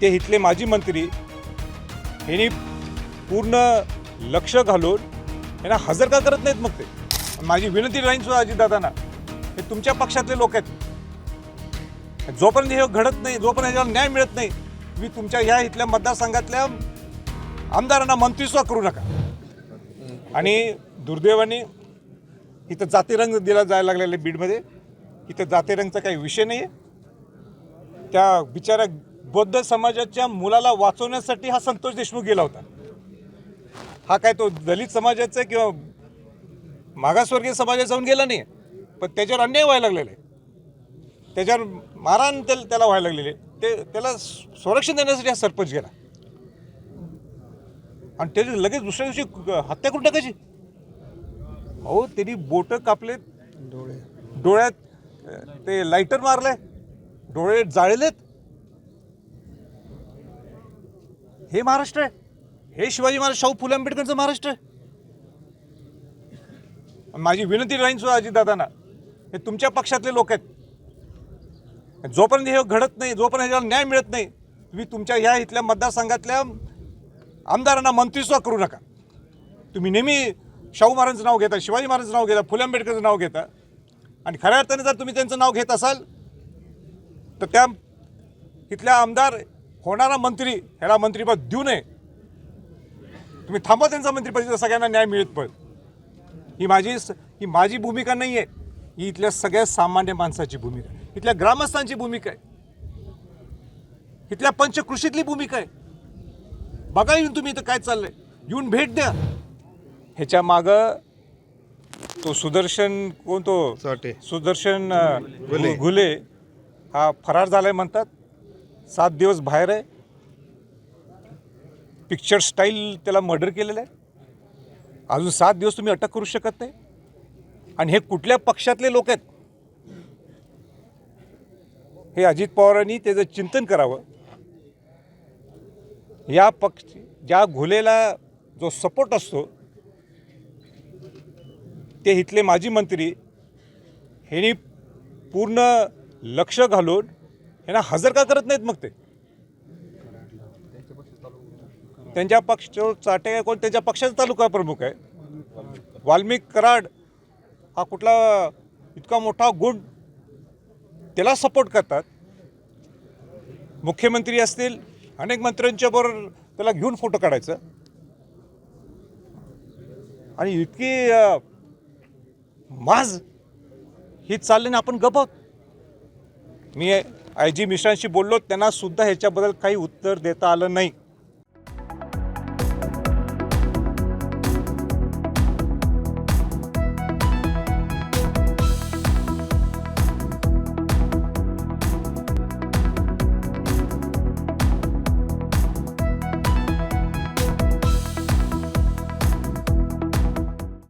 ते इथले माजी मंत्री ह्यांनी पूर्ण लक्ष घालून यांना हजर का करत नाहीत मग ते? माझी विनंती राहीन सुद्धा अजितदादांना हे तुमच्या पक्षातले लोक आहेत. जोपर्यंत हे घडत नाही जोपर्यंत ह्याच्यावर न्याय मिळत नाही तुम्ही तुमच्या ह्या इथल्या मतदारसंघातल्या आमदारांना मंत्रीसुद्धा करू नका. आणि दुर्दैवाने इथं जातीरंग दिला जायला लागलेला आहे बीडमध्ये. इथं जातीरंगचा काही विषय नाही आहे त्या बिचाऱ्या बौद्ध समाजाच्या मुलाला वाचवण्यासाठी हा संतोष देशमुख गेला होता. हा काय तो दलित समाजाचा किंवा मागासवर्गीय समाजाचा जाऊन गेला नाही पण त्याच्यावर अन्याय व्हायला लागलेला. आहे त्याच्यावर मारहाण त्याला त्याला व्हायला लागलेली. ते त्याला संरक्षण देण्यासाठी हा सरपंच गेला. आणि त्याची लगेच दुसऱ्या दिवशी हत्या करून टाकायची. अहो त्यांनी बोटं कापलेत. डोळे. डोळ्यात ते लाईटर मारलंय. डोळे जाळलेत. हे महाराष्ट्र आहे. हे शिवाजी महाराज शाहू फुले आंबेडकरचं महाराष्ट्र आहे. माझी विनंती राहीन सुद्धा अजितदादांना हे तुमच्या पक्षातले लोक आहेत. जोपर्यंत हे घडत नाही जोपर्यंत ह्याच्यावर न्याय मिळत नाही तुम्ही तुमच्या ह्या इथल्या मतदारसंघातल्या आमदारांना मंत्रीसुद्धा करू नका. तुम्ही नेहमी शाहू महाराजांचं नाव घेता शिवाजी महाराजांचं नाव घेता फुले आंबेडकरचं नाव घेता. आणि खऱ्या अर्थाने जर तुम्ही त्यांचं नाव घेत असाल तर त्या इथल्या आमदार होणारा मंत्री ह्याला मंत्रीपद देऊ नये. तुम्ही थांबा त्यांचा मंत्रिपद सगळ्यांना न्याय मिळत पण. ही माझी ही माझी भूमिका नाही आहे ही इथल्या सगळ्या सामान्य माणसाची भूमिका. आहे इथल्या ग्रामस्थांची भूमिका आहे. इथल्या पंचकृषीतली भूमिका आहे. बघा येऊन तुम्ही इथं काय चाललंय. येऊन भेट द्या. ह्याच्या मागं तो सुदर्शन कोण तो. सुदर्शन. घुले हा फरार झालाय म्हणतात. सात दिवस बाहेर आहे. पिक्चर स्टाईल त्याला मर्डर केलेलं आहे. अजून सात दिवस तुम्ही अटक करू शकत नाही. आणि हे कुठल्या पक्षातले लोक आहेत? हे अजित पवारांनी त्याचं चिंतन करावं. या पक्ष ज्या घुलेला जो सपोर्ट असतो ते इथले माजी मंत्री ह्यांनी पूर्ण लक्ष घालून यांना हजर का करत नाहीत मग ते? त्यांच्या पक्ष चाटे कोण? त्यांच्या पक्षाचा तालुका प्रमुख आहे. वाल्मिक कराड हा कुठला इतका मोठा गुण त्याला सपोर्ट करतात. मुख्यमंत्री असतील अनेक मंत्र्यांच्या बरोबर त्याला घेऊन फोटो काढायचं. आणि इतकी माज ही चालल्याने ना आपण गप मी आय जी मिश्रांशी बोललो त्यांना सुद्धा ह्याच्याबद्दल काही उत्तर देता आलं नाही.